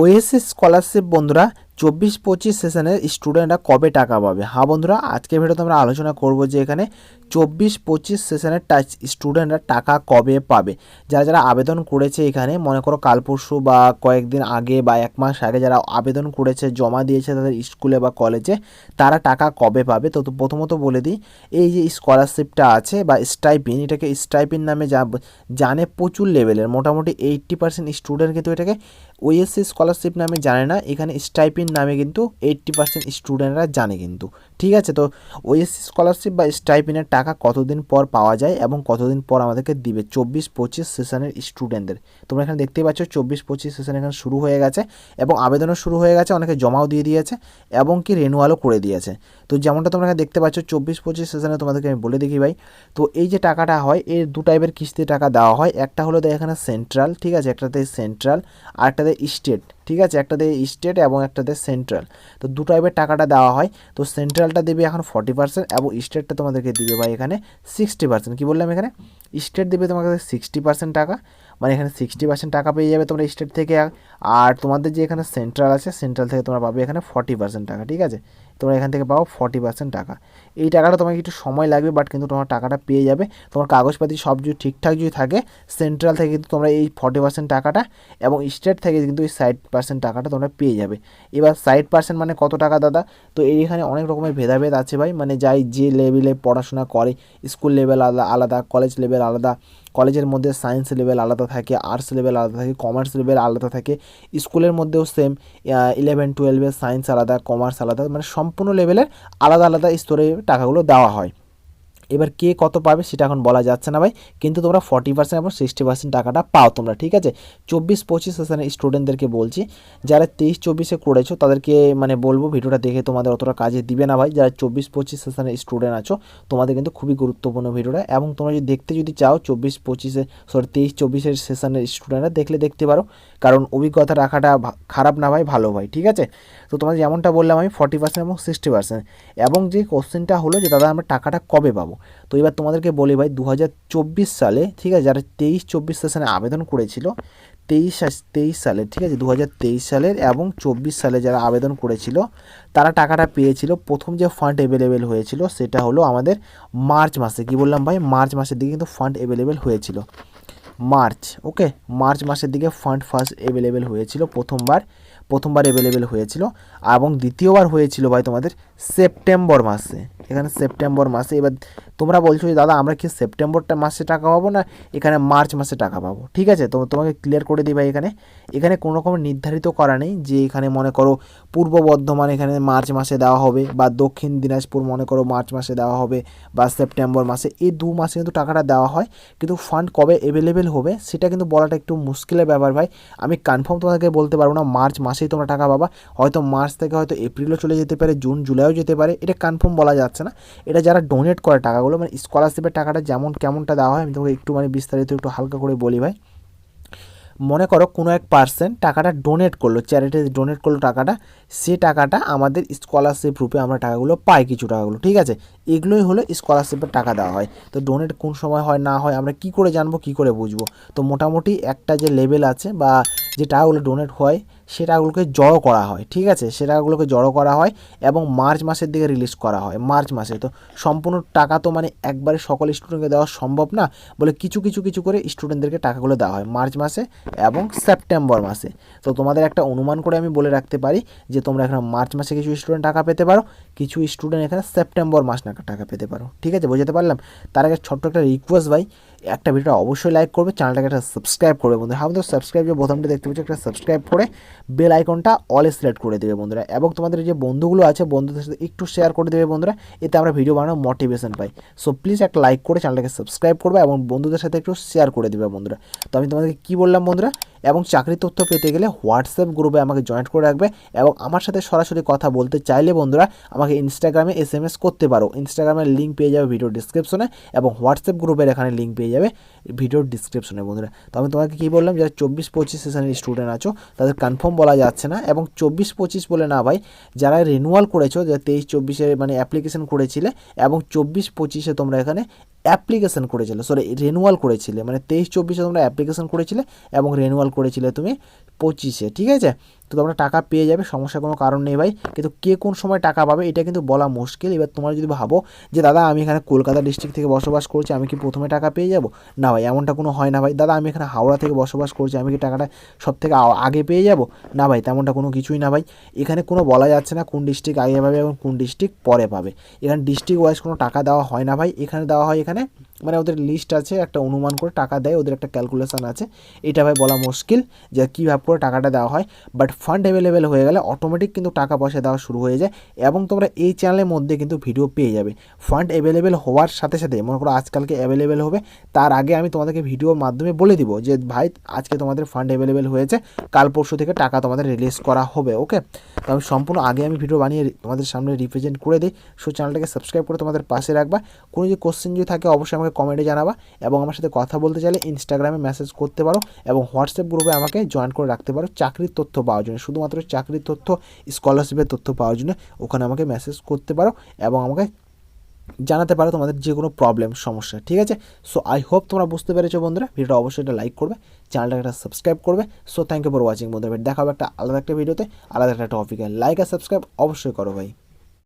OSS scholarship বন্ধুরা, চব্বিশ পঁচিশ সেশনের স্টুডেন্টরা কবে টাকা পাবে? হ্যাঁ বন্ধুরা আজকে ভিডিওতে আমরা আলোচনা করব যে এখানে চব্বিশ পঁচিশ সেশনের টাচ স্টুডেন্টরা টাকা কবে পাবে? যারা যারা আবেদন করেছে এখানে, মনে করো কাল পরশু বা কয়েকদিন আগে বা এক মাস আগে যারা আবেদন করেছে, জমা দিয়েছে তাদের স্কুলে বা কলেজে, তারা টাকা কবে পাবে? তো প্রথমত বলে দিই, এই যে স্কলারশিপটা আছে বা স্টাইপিন, এটাকে স্টাইপিন নামে যা জানে প্রচুর লেভেলের, মোটামুটি এইট্টি পার্সেন্ট স্টুডেন্ট কিন্তু এটাকে ওএসসি স্কলারশিপ নামে জানে না এখানে স্টাইপিন নামে কিন্তু এইট্টি পার্সেন্ট স্টুডেন্টরা জানে কিন্তু। ঠিক আছে? তো ওএসসি স্কলারশিপ বা স্টাইপিনের টাকা কতদিন পর পাওয়া যায় এবং কতদিন পর আমাদেরকে দিবে? চব্বিশ, পঁচিশ সেশনের স্টুডেন্টদের তোমরা এখানে দেখতেই পাচ্ছ, চব্বিশ, পঁচিশ সেশন এখানে শুরু হয়ে গেছে এবং আবেদনও শুরু হয়ে গেছে, অনেকে জমাও দিয়ে দিয়েছে এবং কি রেনুয়ালও করে দিয়েছে। তো যেমনটা তোমরা এখানে দেখতে পাচ্ছ, চব্বিশ, পঁচিশ সেশনে তোমাদেরকে আমি বলে দেখি ভাই। তো এই যে টাকাটা হয়, এর দু টাইপের কিস্তি টাকা দেওয়া হয়। একটা হলো দেয় এখানে সেন্ট্রাল ঠিক আছে? একটাতে সেন্ট্রাল আর একটাতে স্টেট ঠিক আছে? একটা একটাতে স্টেট এবং একটাতে সেন্ট্রাল তো দু টাইপের টাকাটা দেওয়া হয়। তো সেন্ট্রালটা দেবে এখন ফর্টি পার্সেন্ট এবং স্টেটটা তোমাদেরকে দিবে ভাই এখানে সিক্সটি পার্সেন্ট কী বললাম এখানে? স্টেট দেবে তোমাকে সিক্সটি পার্সেন্ট টাকা। মানে এখানে সিক্সটি পার্সেন্ট টাকা পেয়ে যাবে তোমরা স্টেট থেকে। আর তোমাদের যে এখানে সেন্ট্রাল আছে সেন্ট্রাল থেকে তোমরা পাবে এখানে ফর্টি পার্সেন্ট টাকা, ঠিক আছে? তোমরা এখান থেকে পাবো ফর্টি পার্সেন্ট টাকা। এই টাকাটা তোমাকে একটু সময় লাগবে বাট কিন্তু তোমার টাকাটা পেয়ে যাবে। তোমার কাগজপাতি সব যদি ঠিকঠাক যদি থাকে সেন্ট্রাল থেকে কিন্তু তোমরা এই ফর্টি পার্সেন্ট টাকাটা এবং স্টেট থেকে কিন্তু এই ষাট পার্সেন্ট টাকাটা তোমরা পেয়ে যাবে। এবার ষাট পার্সেন্ট মানে কত টাকা দাদা? তো এইখানে অনেক রকমের ভেদাভেদ আছে ভাই। মানে যাই যে লেভেলে পড়াশোনা করে স্কুল লেভেল আলাদা আলাদা কলেজ লেভেল আলাদা কলেজের মধ্যে সায়েন্স লেভেল আলাদা থাকে আর্টস লেভেল আলাদা থাকে কমার্স লেভেল আলাদা থাকে। স্কুলের মধ্যেও সেম ইলেভেন টুয়েলভের সায়েন্স আলাদা কমার্স আলাদা মানে সম্পূর্ণ লেভেলের আলাদা আলাদা স্তরে টাকাগুলো দেওয়া হয়। এবার কে কত পাবে সেটা এখন বলা যাচ্ছে না ভাই, কিন্তু তোমরা ফর্টি পার্সেন্ট এবং সিক্সটি পার্সেন্ট টাকাটা পাও তোমরা, ঠিক আছে? চব্বিশ পঁচিশ সেশনের স্টুডেন্টদেরকে বলছি, যারা তেইশ চব্বিশে করেছ তাদেরকে মানে বলব ভিডিওটা দেখে তোমাদের অতটা কাজে দিবে না ভাই, যারা চব্বিশ পঁচিশ সেশনের স্টুডেন্ট আছো, তোমাদের কিন্তু খুবই গুরুত্বপূর্ণ ভিডিওটা, এবং তোমরা যদি দেখতে যদি চাও চব্বিশ পঁচিশে সরি তেইশ চব্বিশের সেশনের স্টুডেন্টরা দেখলে দেখতে পারো, কারণ অভিজ্ঞতা রাখাটা খারাপ না ভাই, ভালো ভাই, ঠিক আছে? তো তোমাদের যেমনটা বললাম আমি ফর্টি পার্সেন্ট এবং সিক্সটি পার্সেন্ট এবং যে কোশ্চেনটা হলো যে, দাদা, আমরা টাকাটা কবে পাবো? তো এবার তোমাদেরকে বলি ভাই দু হাজার চব্বিশ সালে, ঠিক আছে, যারা তেইশ চব্বিশ সেশনে আবেদন করেছিল, তেইশ তেইশ সালে, ঠিক আছে, দুহাজার তেইশ সালের এবং চব্বিশ সালে যারা আবেদন করেছিল, তারা টাকাটা পেয়েছিল। প্রথম যে ফান্ড অ্যাভেলেবেল হয়েছিল, সেটা হলো আমাদের মার্চ মাসে। কি বললাম ভাই? মার্চ মাসের দিকে কিন্তু ফান্ড অ্যাভেলেবেল হয়েছিল। মার্চ ওকে মার্চ মাসের দিকে ফান্ড ফার্স্ট অ্যাভেলেবেল হয়েছিল প্রথমবার। প্রথমবার অ্যাভেলেবেল হয়েছিল এবং দ্বিতীয়বার হয়েছিল ভাই তোমাদের সেপ্টেম্বর মাসে। এখানে সেপ্টেম্বর মাসে এবার তোমরা বলছো দাদা, আমরা কি সেপ্টেম্বরটা মাসে টাকা পাবো না এখানে মার্চ মাসে টাকা পাবো? ঠিক আছে? তো তোমাকে ক্লিয়ার করে দিই ভাই এখানে। এখানে কোনো রকম নির্ধারিত করা নেই যে এখানে মনে করো পূর্ব বর্ধমান এখানে মার্চ মাসে দেওয়া হবে বা দক্ষিণ দিনাজপুর মনে করো মার্চ মাসে দেওয়া হবে বা সেপ্টেম্বর মাসে। এই দু মাসে কিন্তু টাকাটা দেওয়া হয়। কিন্তু ফান্ড কবে অ্যাভেলেবেল হবে সেটা কিন্তু বলাটা একটু মুশকিলের ব্যাপার ভাই। আমি কনফার্ম তোমাকে বলতে পারব না মার্চ মাসেই তোমরা টাকা পাবা। হয়তো মার্চ থেকে হয়তো এপ্রিলও চলে যেতে পারে, জুন, জুলাইও যেতে পারে। এটা কনফার্ম বলা যাচ্ছে না। এটা যারা ডোনেট করে টাকাগুলো মানে স্কলারশিপের টাকাটা যেমন কেমনটা দেওয়া হয়, আমি তোমাকে একটু মানে বিস্তারিত একটু হালকা করে বলি ভাই। মনে করো কোনো এক পার্সেন্ট টাকাটা ডোনেট করল চ্যারিটি ডোনেট করল টাকাটা, সে টাকাটা আমাদের স্কলারশিপ রূপে আমরা টাকাগুলো পাই কিছু টাকাগুলো, ঠিক আছে? এগুলোই হলো স্কলারশিপের টাকা দেওয়া হয়। তো ডোনেট কোন সময় হয়, না হয়, আমরা কি করে জানব, কি করে বুঝব? তো মোটামুটি একটা যে লেভেল আছে বা যে টাকাগুলো ডোনেট হয় সে টাকাগুলোকে জড়ো করা হয়, ঠিক আছে? সে টাকাগুলোকে জড়ো করা হয় এবং মার্চ মাসের দিকে রিলিজ করা হয়, মার্চ মাসে। তো সম্পূর্ণ টাকা তো মানে একবারে সকল স্টুডেন্টকে দেওয়া সম্ভব না বলে কিছু কিছু কিছু করে স্টুডেন্টদেরকে টাকাগুলো দেওয়া হয়, মার্চ মাসে এবং সেপ্টেম্বর মাসে। তো তোমাদের একটা অনুমান করে আমি বলে রাখতে পারি যে তোমরা এখানে মার্চ মাসে কিছু স্টুডেন্ট টাকা পেতে পারো, কিছু স্টুডেন্ট এখানে সেপ্টেম্বর মাস নাগাদ টাকা পেতে পারো, ঠিক আছে? বোঝাতে পারলাম? তার আগে ছোট্ট একটা রিকোয়েস্ট ভাই একটা ভিডিও অবশ্যই লাইক করবে চ্যানেলটাকে একটা সাবস্ক্রাইব করবে বন্ধুরা। হাম তো সাবস্ক্রাইব যে প্রথমটা দেখতে পাচ্ছি, একটা সাবস্ক্রাইব করে বেল আইকনটা অল সিলেক্ট করে দেবে বন্ধুরা। এবং তোমাদের যে বন্ধুগুলো আছে, বন্ধুদের সাথে একটু শেয়ার করে দেবে বন্ধুরা, এতে আমরা ভিডিও বানানোর মোটিভেশন পাই। সো প্লিজ একটা লাইক করে চ্যানেলটাকে সাবস্ক্রাইব করবে এবং বন্ধুদের সাথে একটু শেয়ার করে দেবে বন্ধুরা। তো আমি তোমাদেরকে কী বললাম বন্ধুরা, এবং চাকরি তথ্য পেতে গেলে হোয়াটসঅ্যাপ গ্রুপে আমাকে জয়েন্ট করে রাখবে এবং আমার সাথে সরাসরি কথা বলতে চাইলে বন্ধুরা, আমাকে ইনস্টাগ্রামে এস করতে পারো। ইনস্টাগ্রামের লিঙ্ক পেয়ে যাবে ভিডিও ডিসক্রিপশনে এবং হোয়াটসঅ্যাপ গ্রুপের এখানে লিঙ্ক পেয়ে যাবে ভিডিওর ডিসক্রিপশনে বন্ধুরা। তো আমি তোমাকে কী বললাম, যারা চব্বিশ পঁচিশ সেশনের স্টুডেন্ট আছো, তাদের কনফার্ম বলা যাচ্ছে না, এবং চব্বিশ পঁচিশ বলে না ভাই, যারা রিনুয়াল করেছ, যারা তেইশ চব্বিশে মানে অ্যাপ্লিকেশন করেছিলে, এবং চব্বিশ পঁচিশে তোমরা এখানে অ্যাপ্লিকেশন করেছিলে সরি রেনুয়াল করেছিলে মানে তেইশ চব্বিশে তোমরা অ্যাপ্লিকেশন করেছিলে এবং রেনুয়াল করেছিলে তুমি পঁচিশে, ঠিক আছে? তো তোমরা টাকা পেয়ে যাবে সমস্যা কোনো কারণ নেই ভাই, কিন্তু কে কোন সময় টাকা পাবে এটা কিন্তু বলা মুশকিল। এবার তোমরা যদি ভাবো যে, দাদা, আমি এখানে কলকাতা ডিস্ট্রিক্ট থেকে বসবাস করছি, আমি কি প্রথমে টাকা পেয়ে যাব? না ভাই, এমনটা কোনো হয় না ভাই। দাদা, আমি এখানে হাওড়া থেকে বসবাস করছি, আমি কি টাকাটা সব থেকে আগে পেয়ে যাব? না ভাই, তেমনটা কোনো কিছুই না ভাই। এখানে কোনো বলা যাচ্ছে না কোন ডিস্ট্রিক্ট আগে পাবে এবং কোন ডিস্ট্রিক্ট পরে পাবে। এখানে ডিস্ট্রিক্ট ওয়াইজ কোনো টাকা দেওয়া হয় না ভাই। এখানে দেওয়া হয় এখানে মানে ওদের লিস্ট আছে, একটা অনুমান করে টাকা দেয়, ওদের একটা ক্যালকুলেশান আছে। এটা ভাই বলা মুশকিল যে কীভাবে করে টাকাটা দেওয়া হয়। বাট ফান্ড অ্যাভেলেবেল হয়ে গেলে অটোমেটিক কিন্তু টাকা পয়সা দেওয়া শুরু হয়ে যায় এবং তোমরা এই চ্যানেলের মধ্যে কিন্তু ভিডিও পেয়ে যাবে। ফান্ড অ্যাভেলেবেল হওয়ার সাথে সাথে, মনে করো আজকালকে অ্যাভেলেবেল হবে, তার আগে আমি তোমাদেরকে ভিডিওর মাধ্যমে বলে দিব যে, ভাই, আজকে তোমাদের ফান্ড অ্যাভেলেবেল হয়েছে, কাল পরশু থেকে টাকা তোমাদের রিলিজ করা হবে ওকে তো আমি সম্পূর্ণ আগে আমি ভিডিও বানিয়ে তোমাদের সামনে রিপ্রেজেন্ট করে দিই। সো চ্যানেলটাকে সাবস্ক্রাইব করে তোমাদের পাশে রাখবা। কোনো যদি কোশ্চেন যদি থাকে অবশ্যই আমাকে কমেন্টে জানাবা এবং আমার সাথে কথা বলতে চাইলে ইনস্টাগ্রামে মেসেজ করতে পারো এবং হোয়াটসঅ্যাপ গ্রুপে আমাকে জয়েন করে রাখতে পারো চাকরির তথ্য পাওয়ার জন্য। শুধুমাত্র চাকরির তথ্য স্কলারশিপের তথ্য পাওয়ার জন্য ওখানে আমাকে মেসেজ করতে পারো এবং আমাকে জানাতে পারো তোমাদের যে কোনো প্রবলেম সমস্যা, ঠিক আছে? সো আই হোপ তোমরা বুঝতে পেরেছ বন্ধুরা। ভিডিওটা অবশ্যই একটা লাইক করবে চ্যানেলটা একটা সাবস্ক্রাইব করবে। So thank you for watching বন্ধুরা। দেখা হবে একটা আলাদা একটা ভিডিওতে আলাদা একটা টপিকে লাইক আর সাবস্ক্রাইব অবশ্যই করো ভাই।